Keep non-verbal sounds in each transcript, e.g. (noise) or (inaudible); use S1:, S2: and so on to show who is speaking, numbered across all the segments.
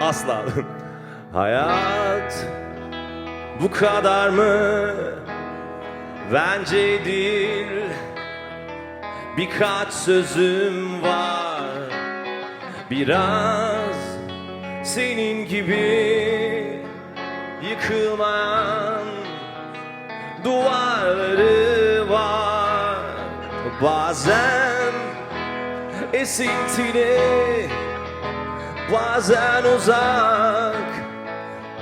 S1: Asla. Hayat bu kadar mı? Bence değil. Birkaç sözüm var. Biraz senin gibi yıkılmayan duvarları var. Bazen esintili, bazen uzak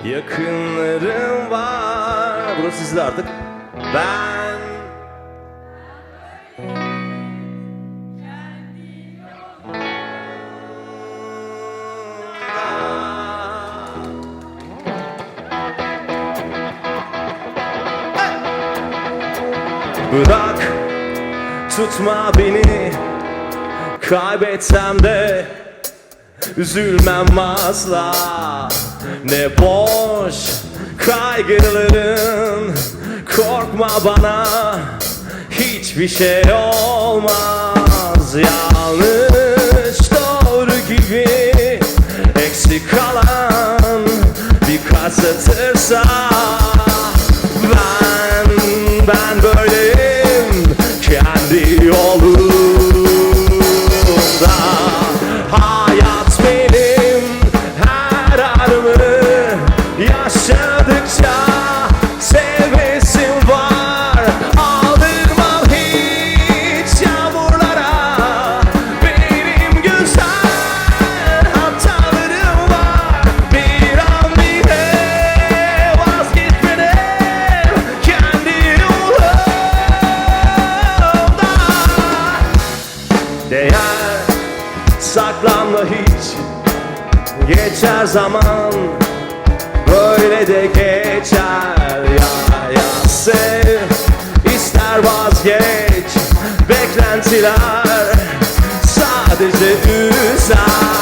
S1: yakınlarım var. Burası sizde artık. Ben Bırak tutma beni Kaybetsem de Üzülmem asla. Ne boş kaygıların Korkma bana. Hiçbir şey olmaz. Yanlış doğru gibi Eksik kalan Birkaç satırsa Ben, ben böyleyim Geçer zaman Böyle de geçer. Ya ya sev ister vazgeç Beklentiler Sadece üzer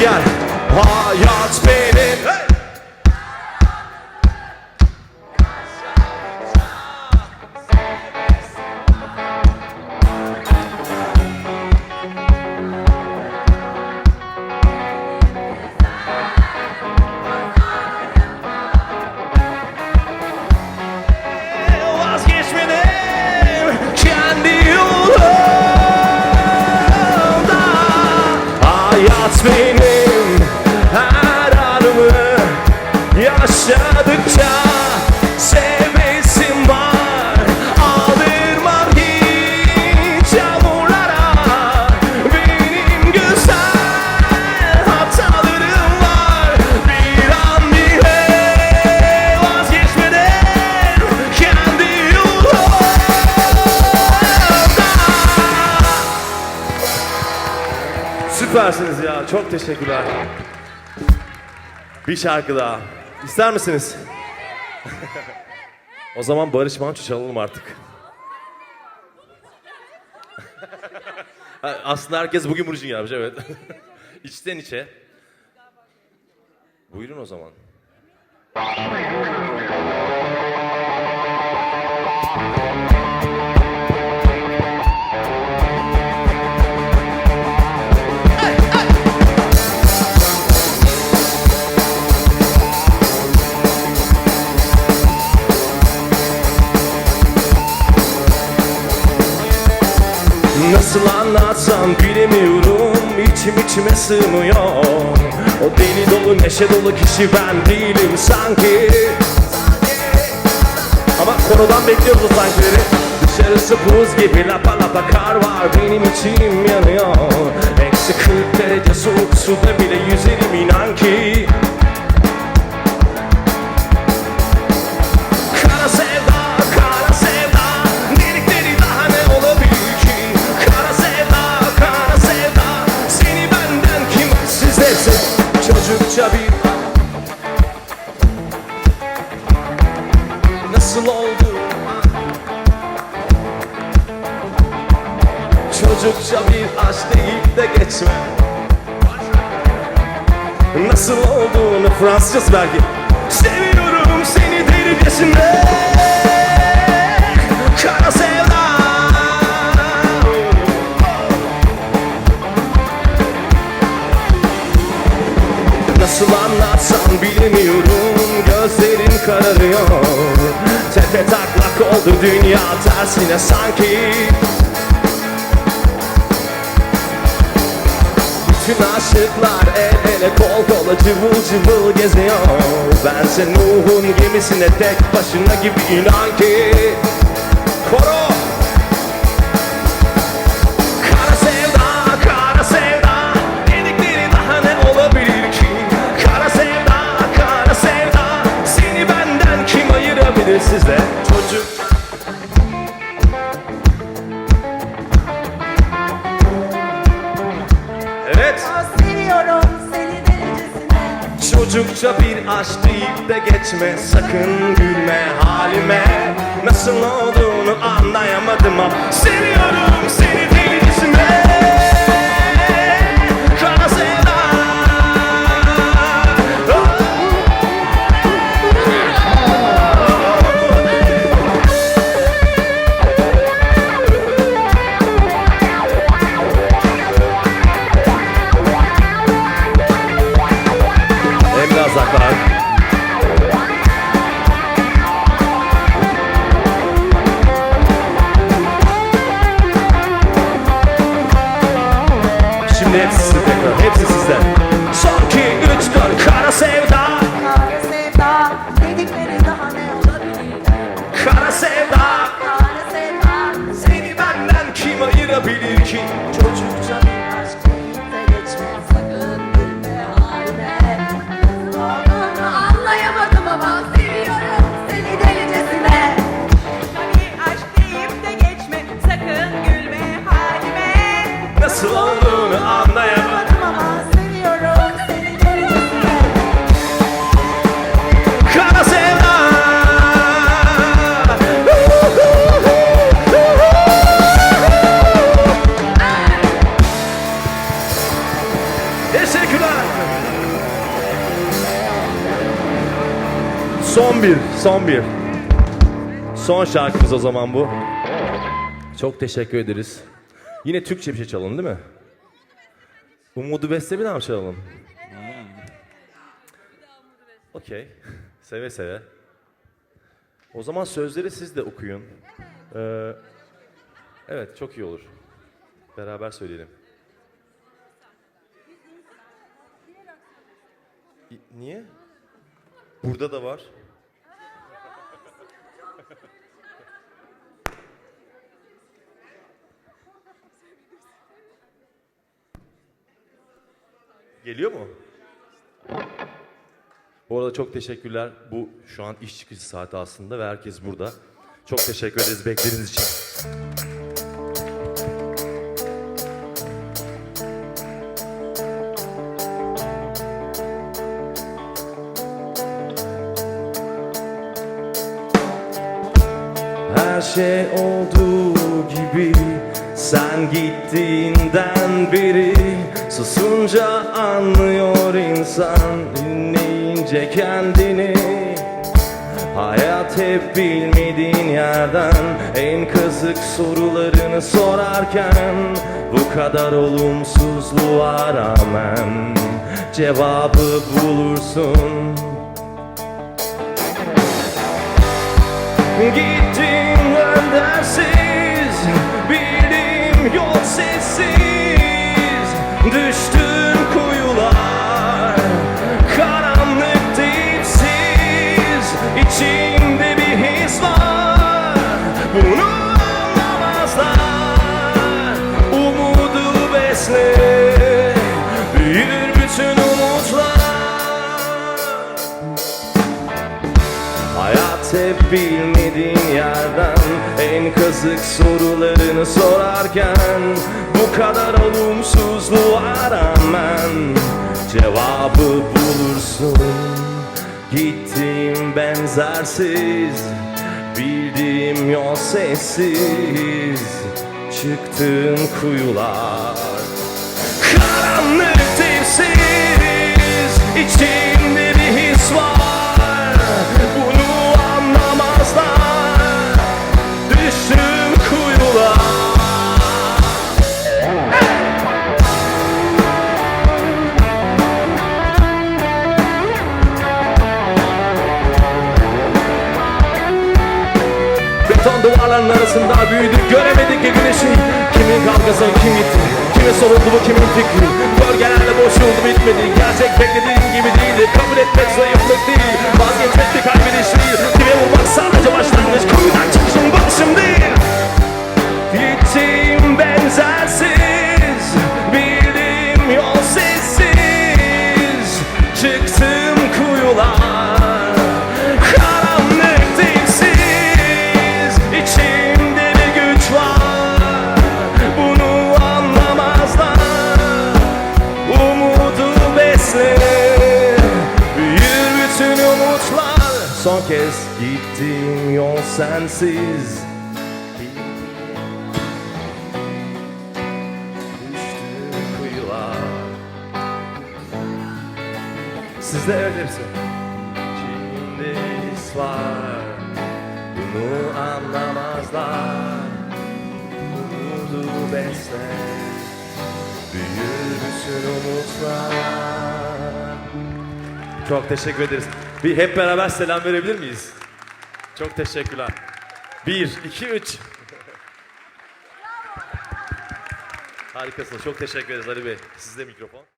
S1: Gel Hayat benim hey! Teşekkürler. Bir şarkı daha. İster misiniz? (laughs) o zaman Barış Manço çalalım artık. (laughs) Aslında herkes bugün bunun için gelmiş evet. (laughs) İçten içe. Buyurun o zaman. Anlatsam bilemiyorum içim içime sığmıyor. O deli dolu neşe dolu kişi ben değilim sanki. Ama konudan bekliyoruz sankileri Dışarısı buz gibi lapa lapa kar var Benim içim yanıyor. Eksi 40 derece soğuk suda bile yüzerim inan ki Bir Nasıl oldu? Çocukça bir aşk deyip de geçme. Nasıl olduğunu Fransızcası belki. Seviyorum seni delicesine Kara bilmiyorum Gözlerin kararıyor. Tepe taklak oldu dünya tersine sanki. Bütün aşıklar el ele kol kola cıvıl cıvıl geziyor. Bense Nuh'un gemisine tek başına gibi inan ki. Koro ayırabilir sizde Çocuk. Evet.
S2: Seviyorum seni delicesine
S1: Çocukça bir aşk deyip de geçme. Sakın gülme halime. Nasıl olduğunu anlayamadım ama Seviyorum seni hepsi sizden. Son
S2: bir,
S1: son şarkımız o zaman bu. Çok teşekkür ederiz. Yine Türkçe bir şey çalalım değil mi? Umudu Beste bir daha mı çalalım? Okey. Seve seve. O zaman sözleri siz de okuyun. Ee, evet çok iyi olur. Beraber söyleyelim. Niye? Burada da var. Geliyor mu? Bu arada çok teşekkürler. Bu şu an iş çıkışı saati aslında ve herkes burada. Çok teşekkür ederiz beklediğiniz için. Her şey olduğu gibi sen gittiğinden beri Susunca anlıyor insan dinleyince kendini. Hayat hep bilmediğin yerden En kazık sorularını sorarken Bu kadar olumsuzluğa rağmen Cevabı bulursun. Gittim öndersiz Bildim yol sessiz Düştü hep bilmediğin yerden En kazık sorularını sorarken Bu kadar olumsuzluğa rağmen Cevabı bulursun. Gittiğim benzersiz Bildiğim yol sessiz çıktığın kuyular Karanlık dipsiz içimde Beton duvarların arasında büyüdük göremedik ki güneşi Kimin kavgası kim gitti? Kimin soruldu bu kimin fikri? Bölgelerde boşuldu bitmedi. Gerçek beklediğin gibi değildi. Kabul etmek zayıflık değil. Vazgeçmek bir kaybediş değil Dibe vurmak sadece başlangıç. Kuyudan çıkışın batışım değil. Gittiğim Son kez gittiğim yol sensiz. Sizde öyle misin? İçimde his var? Bunu anlamazlar. Umudu besle Büyür bütün umutlar. Çok teşekkür ederiz. Bir hep beraber selam verebilir miyiz? Çok teşekkürler. Bir, iki, üç. Harikasınız. Çok teşekkür ederiz Ali Bey. Sizde mikrofon.